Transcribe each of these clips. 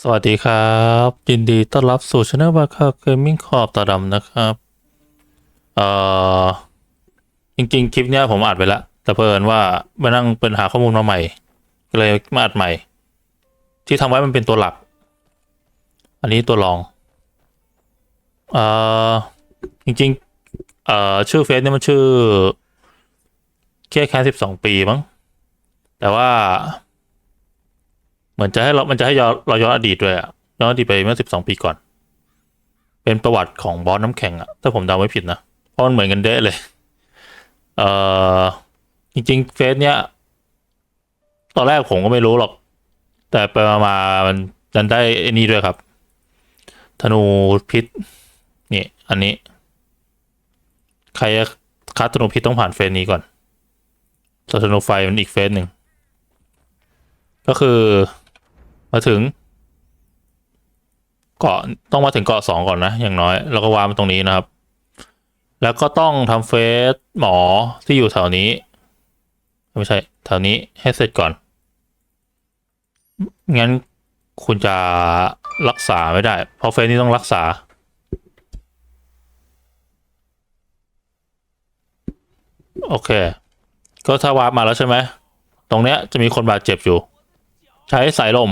สวัสดีครับ ยินดีต้อนรับสู่ช anel บาคาเกมมิ่งขอบตาดำนะครับ เอ่อ จริงๆ คลิปเนี้ยผมอัดไปแล้วแต่เพิ่นว่ามานั่งเป็นหาข้อมูลมาใหม่ ก็เลยมาอัดใหม่ ที่ทำไว้มันเป็นตัวหลัก อันนี้ตัวรอง เอ่อ จริงๆ เอ่อ ชื่อเฟซเนี่ยมันชื่อแค่แค่สิบสองปีมั้ง แต่ว่า เหมือนจะให้เรา มันจะให้เราย้อนอดีตด้วยอะย้อนอดีตไปเมื่อสิบสองปีก่อน เป็นประวัติของบอสน้ำแข็งอะถ้าผมเดาไม่ผิดนะ เพราะมันเหมือนกันเด้เลย เอ่อ จริง ๆ เฟซเนี้ย ตอนแรกผมก็ไม่รู้หรอก แต่ไปมามันดันได้ไอ้นี่ด้วยครับ ธนูพิษ นี่ อันนี้ ใครคัดธนูพิษต้องผ่านเฟสนี้ก่อนส่วนธนูไฟมันอีกเฟสหนึ่งก็คือ มาถึง เกาะต้องมาถึงเกาะสองก่อนนะ อย่างน้อย แล้วก็วางมาตรงนี้นะครับ แล้วก็ต้องทำเฟสหมอที่อยู่แถวนี้ ไม่ใช่ แถวนี้ให้เสร็จก่อน งั้นคุณจะรักษาไม่ได้ เพราะเฟสนี้ต้องรักษาโอเค ก็ถ้าวาร์ปมาแล้วใช่ไหม ตรงเนี้ยจะมีคนบาดเจ็บอยู่ ใช้สายลม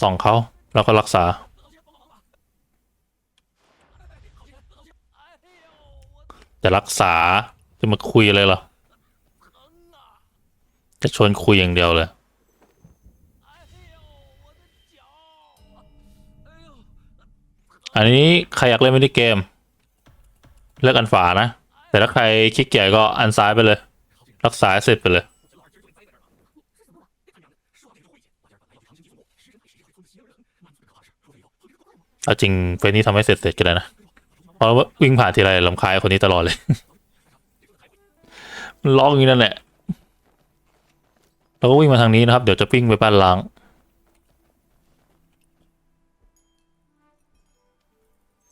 ส่องเขาแล้วก็รักษา จะรักษาจะมาคุยอะไรเหรอ จะชวนคุยอย่างเดียวเลยอันนี้ใครอยากเล่นมินิเกม เลือกอันฝานะ แต่ถ้าใครขี้เกียจก็อันซ้ายไปเลย รักษาเสร็จไปเลย เอาจริงเฟซนี้ทำให้เสร็จเสร็จกันแล้วนะเพราะว่าวิ่งผ่านทีไรลำคายคนนี้ตลอดเลย มันร้องอย่างนี้นั่นแหละเราก็วิ่งมาทางนี้นะครับ เดี๋ยวจะวิ่งไปบ้านล้าง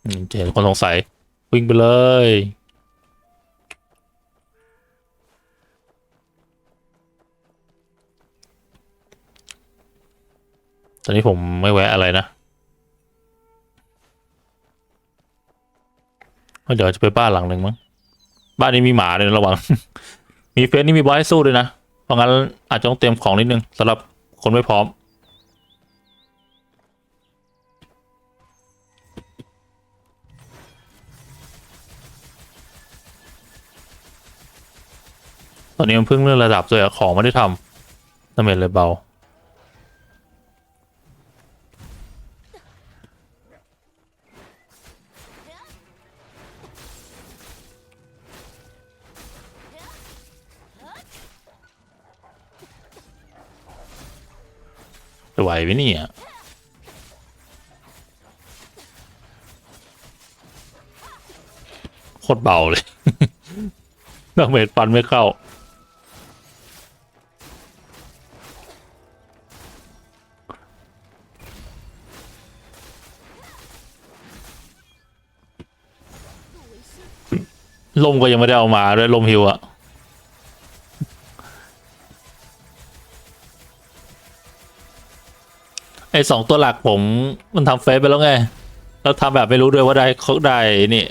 อืมจะเห็นคนสงสัย วิ่งไปเลยตอนนี้ผมไม่แวะอะไรนะ เดี๋ยวจะไปบ้านหลังหนึ่งมั้งบ้านนี้มีหมาเลยระวัง มีเฟสนี่มีบอสให้สู้ด้วยนะ เพราะงั้นอาจจะต้องเตรียมของนิดนึงสำหรับคนไม่พร้อม ตอนนี้มันเพิ่งเลื่อนระดับด้วยอะของไม่ได้ทำดาเมจเลยเบา ไหวไหมเนี่ยโคตรเบาเลยดาเมจฟันไม่เข้า ลมก็ยังไม่ได้เอามาด้วยลมฮิวอะ สองตัวหลักผมมันทำเฟซไปแล้วไง แล้วทำแบบไม่รู้ด้วยว่าได้เขาได้นี่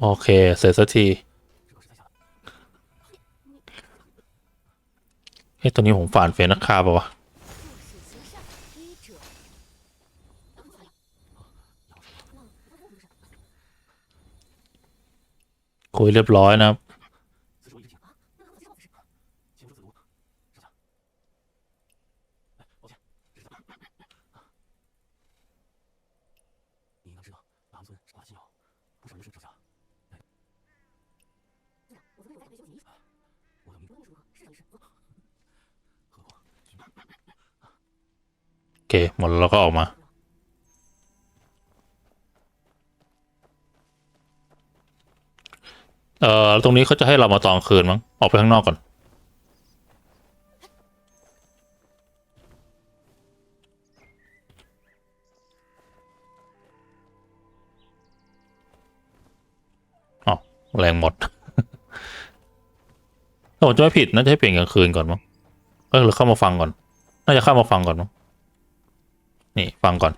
โอเค เสร็จสักทีเฮ้ยตัวนี้ผมฝ่านเฟซนักฆ่าปะวะ คุยเรียบร้อยนะครับ โอเค หมดแล้วก็ออกมา เอ่อตรงนี้เขาจะให้เรามาตอนคืนมั้งออกไปข้างนอกก่อนแรงหมด ถ้าผมจะไม่ผิดน่าจะให้เปลี่ยนกลางคืนก่อนมั้งเออหรือเข้ามาฟังก่อน น่าจะเข้ามาฟังก่อนมั้งนี่ฟังก่อน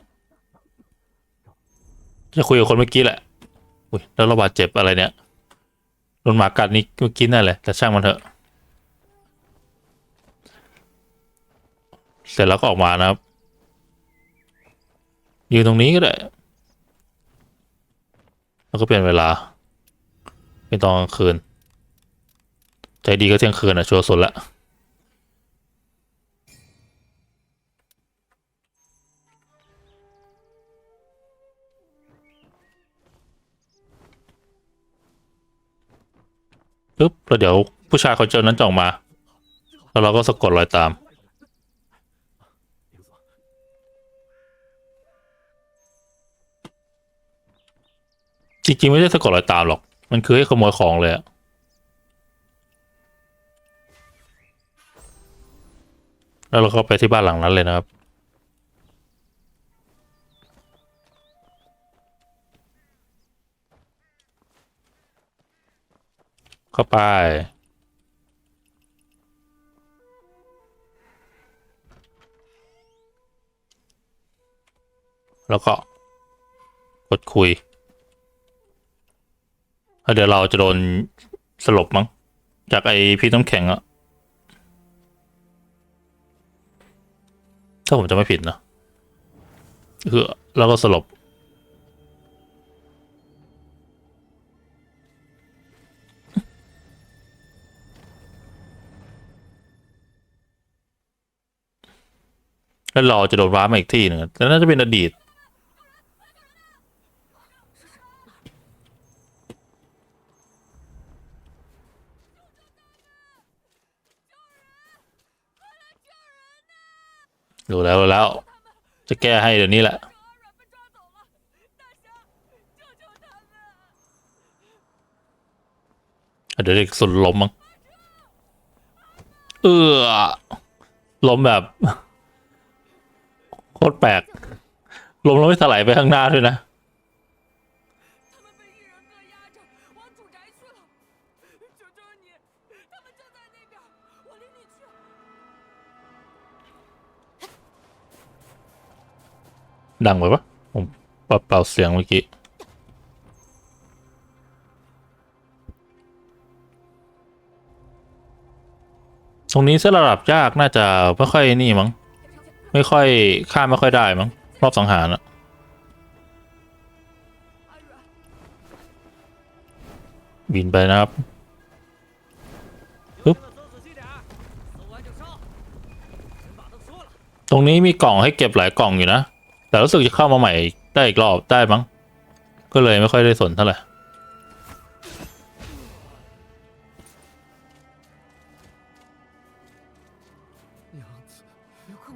จะคุยกับคนเมื่อกี้แหละ อุ้ยแล้วเราบาดเจ็บอะไรเนี่ย โดนหมากัดนี่เมื่อกี้นั่นแหละแต่ช่างมันเถอะ เสร็จแล้วก็ออกมานะครับยืนตรงนี้ก็ได้ แล้วก็เปลี่ยนเวลา เป็นตอนกลางคืน ใจดีก็เที่ยงคืนอะ ชัวร์สุดละ ปึ๊บแล้วเดี๋ยวผู้ชายคนเจอนั้นจะออกมา แล้วเราก็สะกดรอยตาม，จริงๆไม่ใช่สะกดรอยตามหรอก มันคือให้ขโมยของเลยอะแล้วเราก็ไปที่บ้านหลังนั้นเลยนะครับ เข้าไป แล้วก็ กดคุยแล้วเดี๋ยวเราจะโดนสลบมั้ง จากไอพี่น้ำแข็งอะถ้าผมจะไม่ผิดนะคือแล้วก็สลบ แล้วเราจะโดนว้ามาอีกที่หนึ่งแต่น่าจะเป็นอดีต ดูแล้วรู้แล้ว จะแก้ให้เดี๋ยวนี้แหละเดี๋ยวเด็กสุดล้มมั้งเออล้มแบบ โคตรแปลกลมเราไม่สลายไปข้างหน้าด้วยนะดังไปปะผมปรับาเสียงเมื่อกี้ตรงนี้เส้นระดับยากน่าจะไม่ค่อยนี่มั้ง ไม่ค่อยฆ่าไม่ค่อยได้มั้งรอบสังหารอะบินไปนะครับปึ๊บตรงนี้มีกล่องให้เก็บหลายกล่องอยู่นะ แต่รู้สึกจะเข้ามาใหม่ได้อีกรอบได้มั้ง ก็เลยไม่ค่อยได้สนเท่าไหร่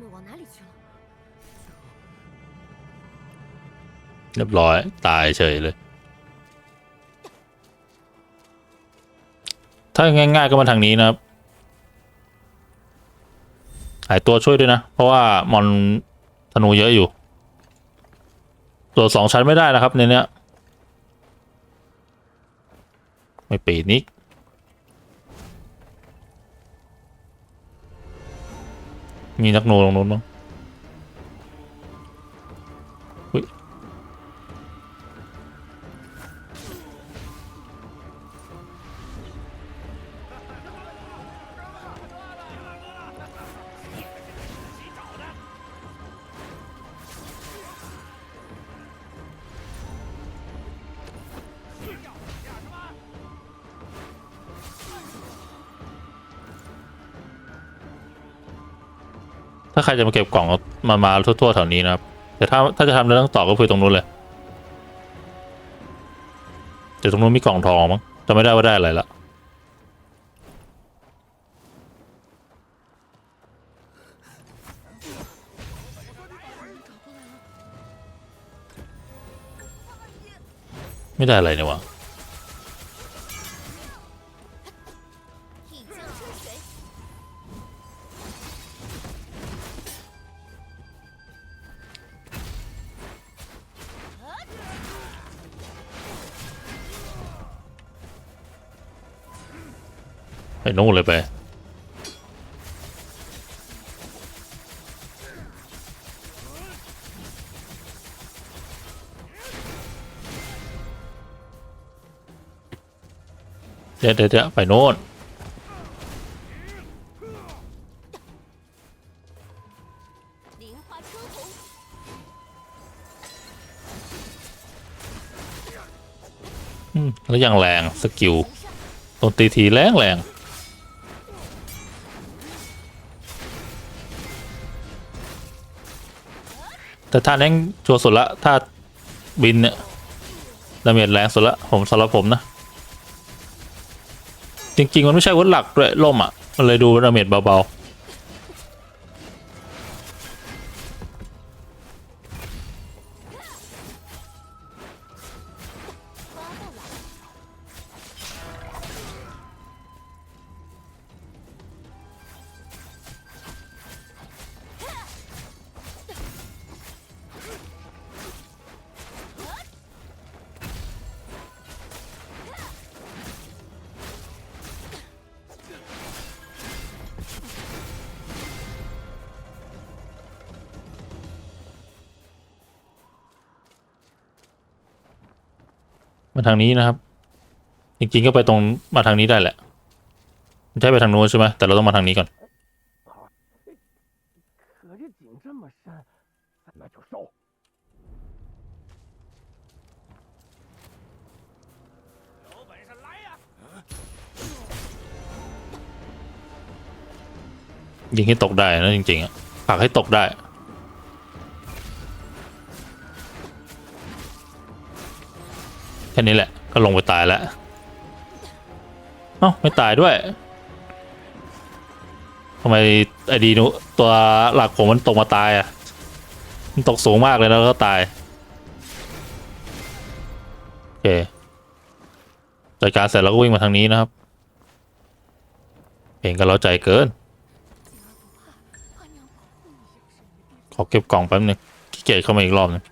们往哪里去了？ เรียบร้อย ตายเฉยเลย ถ้าง่าย ๆ ก็มาทางนี้นะครับ หายตัวช่วยด้วยนะ เพราะว่ามอนธนูเยอะอยู่ ตัวสองชั้นไม่ได้นะครับในเนี้ย ไม่ปีดนิ มีนักโนตรงนู้นมั้ง ถ้าใครจะมาเก็บกล่องมามาทั่วๆแถวนี้นะครับ แต่ถ้าถ้าจะทำเรื่องต่อก็คือตรงนู้นเลยแต่ตรงนู้นมีกล่องทองมั้งจะไม่ได้ว่าได้อะไรละไม่ได้อะไรเนี่ยวะ โน่นเลยไป เดี๋ยวเดี๋ยวไปโน่นแล้วยังแรง สกิลตนตีทีแรงแรง แต่ท่าแรงชัวร์สุดละถ้าบินเนี่ยดาเมจแรงสุดละผมสำหรับผมนะ จริงๆ มันไม่ใช่วุธหลักด้วยล่มอะ มันเลยดูดาเมจเบาๆาทางนี้นะครับ จริงๆก็ไปตรงมาทางนี้ได้แหละไม่ใช่ไปทางโน้นใช่ไหมแต่เราต้องมาทางนี้ก่อนยิงให้ตกได้นะจริงๆอะผลักให้ตกได้ ค่นี้แหละ ก็ลงไปตายแล้ว เอ้า ไม่ตายด้วยทำไมไอดีนุตัวหลักผมมันตกมาตายอะ มันตกสูงมากเลยแล้วก็ตาย โอเคจัดการเสร็จแล้วก็วิ่งมาทางนี้นะครับ เพลงก็เล้าใจเกิน ขอเก็บกล่องแป๊บนึงขี้เกียจเข้ามาอีกรอบนึง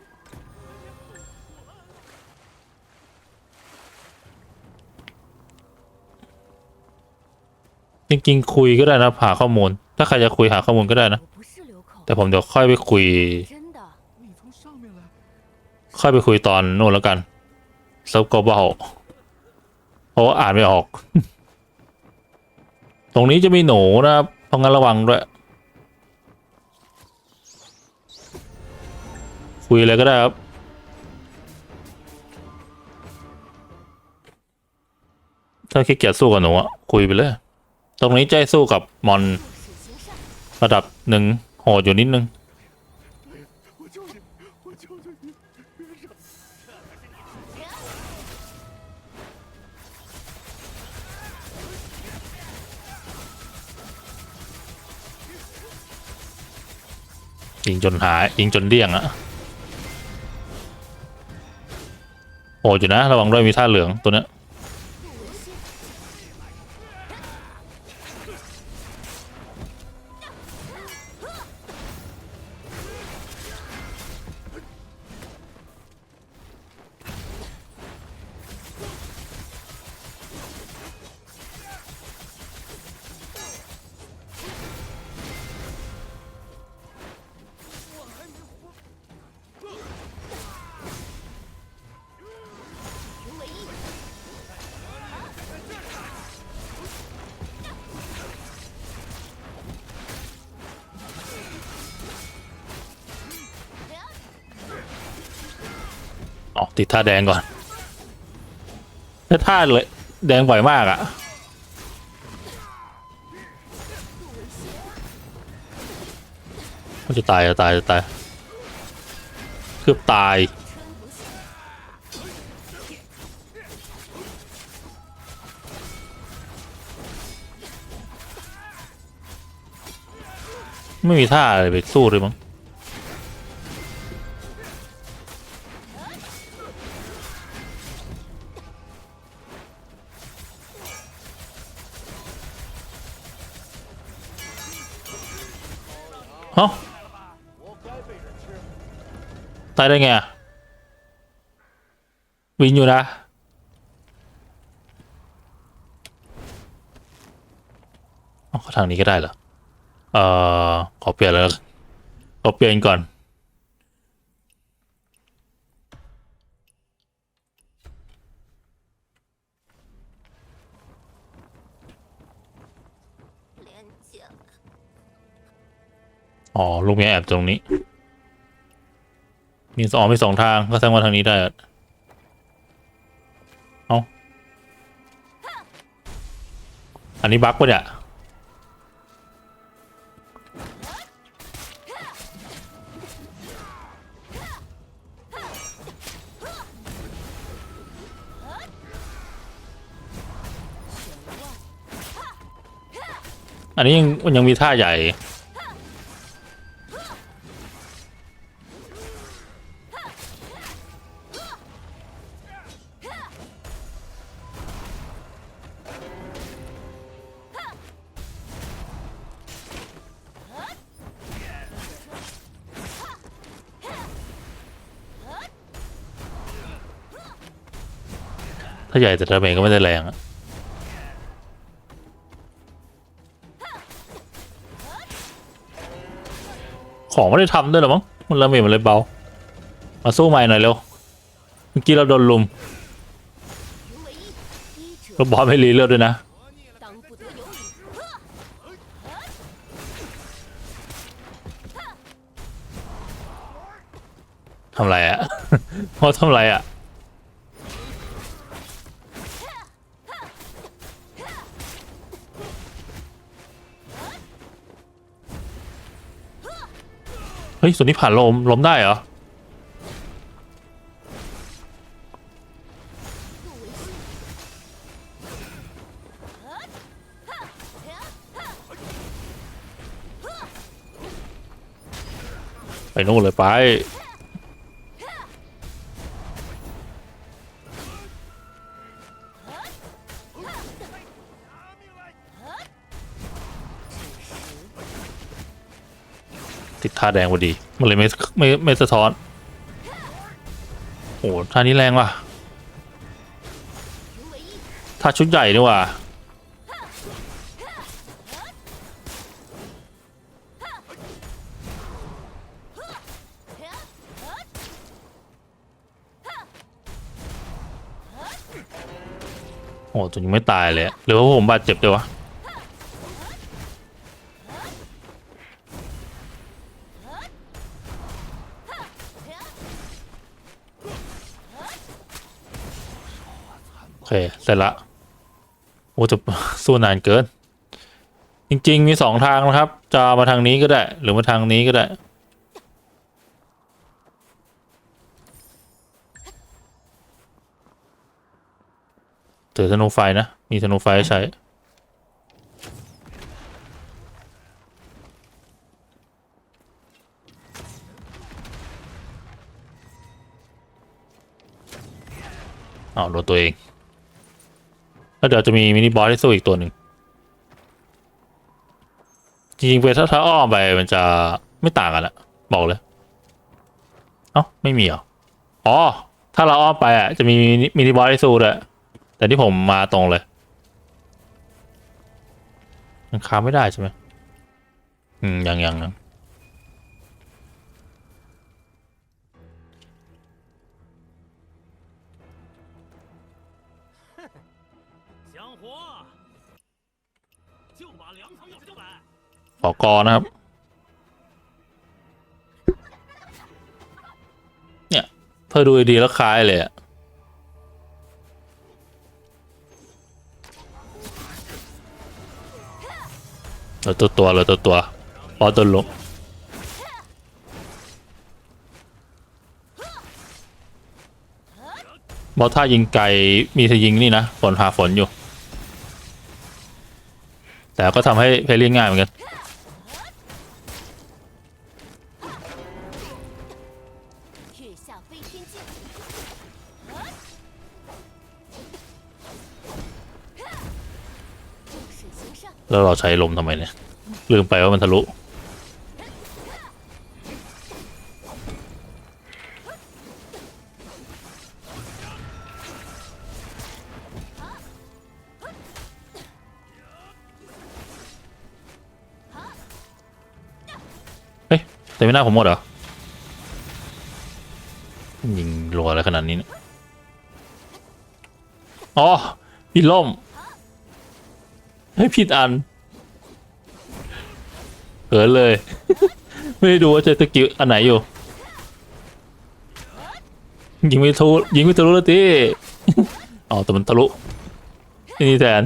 จริงๆ คุยก็ได้นะหาข้อมูล ถ้าใครจะคุยหาข้อมูลก็ได้นะ แต่ผมเดี๋ยวค่อยไปคุย ค่อยไปคุยตอนโน่นแล้วกันซับกบอบาเพราะว่าอ่านไม่ออก ตรงนี้จะมีหนูนะครับเพราะงั้นระวังด้วย คุยอะไรก็ได้ครับถ้าคิดเกียจสู้กับหนูอะคุยไปเลย ตรงนี้ใจสู้กับมอนระดับหนึ่งโหดอยู่นิดนึง ยิงจนหายยิงจนเลี่ยงอะโหดอยู่นะ ระวังด้วยมีท่าเหลืองตัวเนี้ย ติดท่าแดงก่อนถ้าท่าเลยแดงบ่อยมากอะ่ะมันจะตายจะตายจะตายเกือบตายไม่มีท่าเลยไปสู้เลยมั้ง เอ้าตายได้ไงอะวินอยู่นะเขาทางนี้ก็ได้เหรอเอ่อขอเปลี่ยนแล้วขอเปลี่ยนก่อน อ๋อลูกเมียแอบตรงนี้ มีสองมีสองทางก็แสดงว่าทางนี้ได้เอาอันนี้บั๊กปะเนี่ยอันนี้ยังมันยังมีท่าใหญ่ ใหญ่แต่ดาเมจก็ไม่ได้แรงของไม่ได้ทำด้วยหรอมั้งมันดะเมจมันเลยเบา มาสู้ใหม่หน่อยเร็ว เมื่อกี้เราโดนลุมเราบอสไม่รีเลือดด้วยนะทำไรอะพอทำไรอะ เฮ้ยส่วนนี้ผ่านลมลมได้เหรอไปนู่นเลยไป ติดท่าแดงพอดี มันเลยไม่ไม่ไม่สะท้อน โอ้ท่านี้แรงว่ะท่าชุดใหญ่ดีว่ะโอ้ตัวยังไม่ตายเลยหรือว่าผมบาดเจ็บด้วยวะ สร็จละโอ้จะสู้นานเกิน จริง ๆ มีสองทางนะครับ จะมาทางนี้ก็ได้ หรือมาทางนี้ก็ได้ถือธนูไฟนะ มีธนูไฟให้ใช้อ้าโดนตัวเอง แล้วเดี๋ยวจะมีมินิบอสที่สู้อีกตัวหนึ่งจริงๆไปถ้าถ้าอ้อมไปมันจะไม่ต่างกันอะบอกเลย เอ้าไม่มีเหรออ๋อ ถ้าเราอ้อมไปอะจะมีมินิบอสที่สู้ด้วยแต่ที่ผมมาตรงเลยมันค้าไม่ได้ใช่ไหมอืมยังยังยัง อกอนะครับ เนี่ย เธอดูดีแล้วคล้ายเลยอะเราตัวตัวเราตัวตัวพอตัวลงบอสถ้ายิงไกลมีทยิงนี่นะฝนหาฝนอยู่ แต่ก็ทำให้เพลลี่ง่ายเหมือนกัน แล้วเราใช้ลมทำไมเนี่ย ลืมไปว่ามันทะลุ เฮ้ย แต่ไม่น่าผมหมดเหรอ ยิงรัวอะไรขนาดนี้เนี่ยอ๋อพี่ล่ม ให้ผิดอันเขินเลย ไม่ได้ดูว่าจะตะกิ้อันไหนอยู่ ยิงไม่ทะลุยิงไม่ทะลุแล้วที อ๋อแต่มันทะลุนี่แทน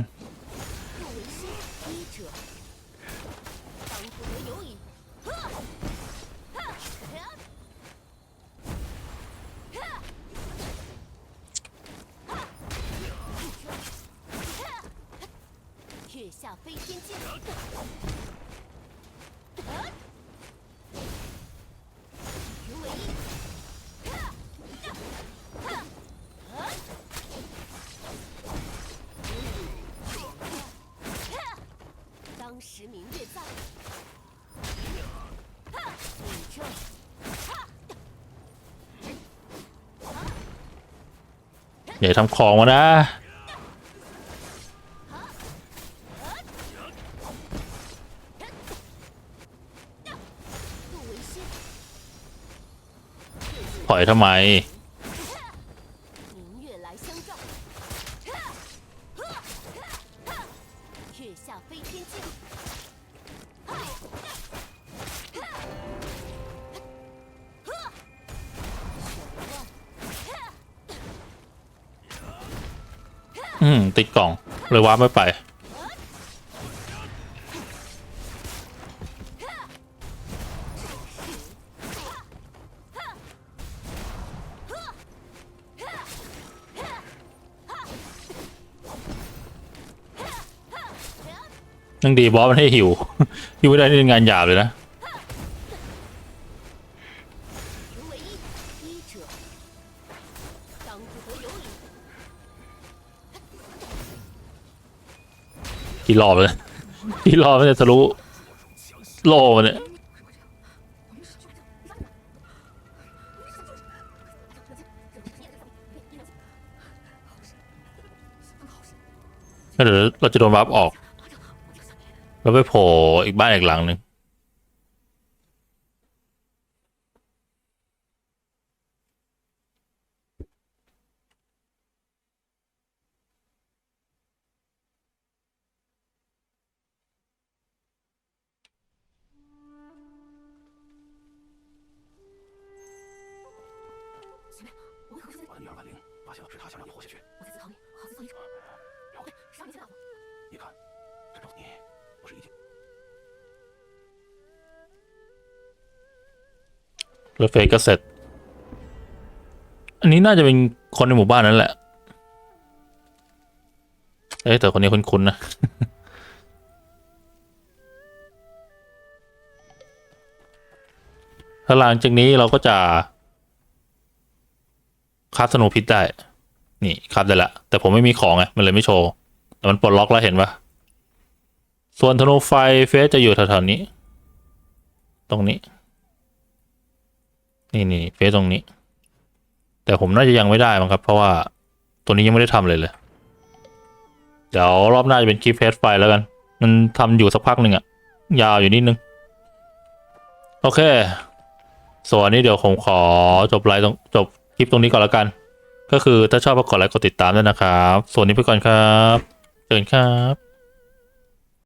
当时明月在，宇宙 อย่าทำของมานะ 不为先。 ถอยทำไม ว้าร์ปไม่ไป ยังดีบอสมันให้หิว หิวไม่ได้นี่งานหยาบเลยนะ กี่รอบเลยกี่รอบมันจะทะลุโลมันเนี่ยเดี๋ยวเราจะโดนวับออก แล้วไปโผล่อีกบ้านอีกหลังหนึ่ง แล้วเฟก็เสร็จ อันนี้น่าจะเป็นคนในหมู่บ้านนั่นแหละ เอ้แต่คนนี้คุ้นๆนะ ถ้าหลังจากนี้เราก็จะคาบธนูพิษได้ นี่คาบได้ละ แต่ผมไม่มีของไง มันเลยไม่โชว์ แต่มันปลดล็อกแล้วเห็นปะส่วนธนูไฟเฟสจะอยู่แถวๆนี้ ตรงนี้ นี่นี่เฟซตรงนี้ แต่ผมน่าจะยังไม่ได้มั้งครับ เพราะว่าตัวนี้ยังไม่ได้ทำเลยเลย เดี๋ยวรอบหน้าจะเป็นคลิปเฟซไฟแล้วกัน มันทำอยู่สักพักหนึ่งอะยาวอยู่นิดนึง โอเค ส่วนนี้เดี๋ยวผมขอจบไลฟ์ตรงจบคลิปตรงนี้ก่อนแล้วกัน ก็คือถ้าชอบก็กดไลค์กดติดตามด้วยนะครับ ส่วนนี้ไปก่อนครับเชิญครับ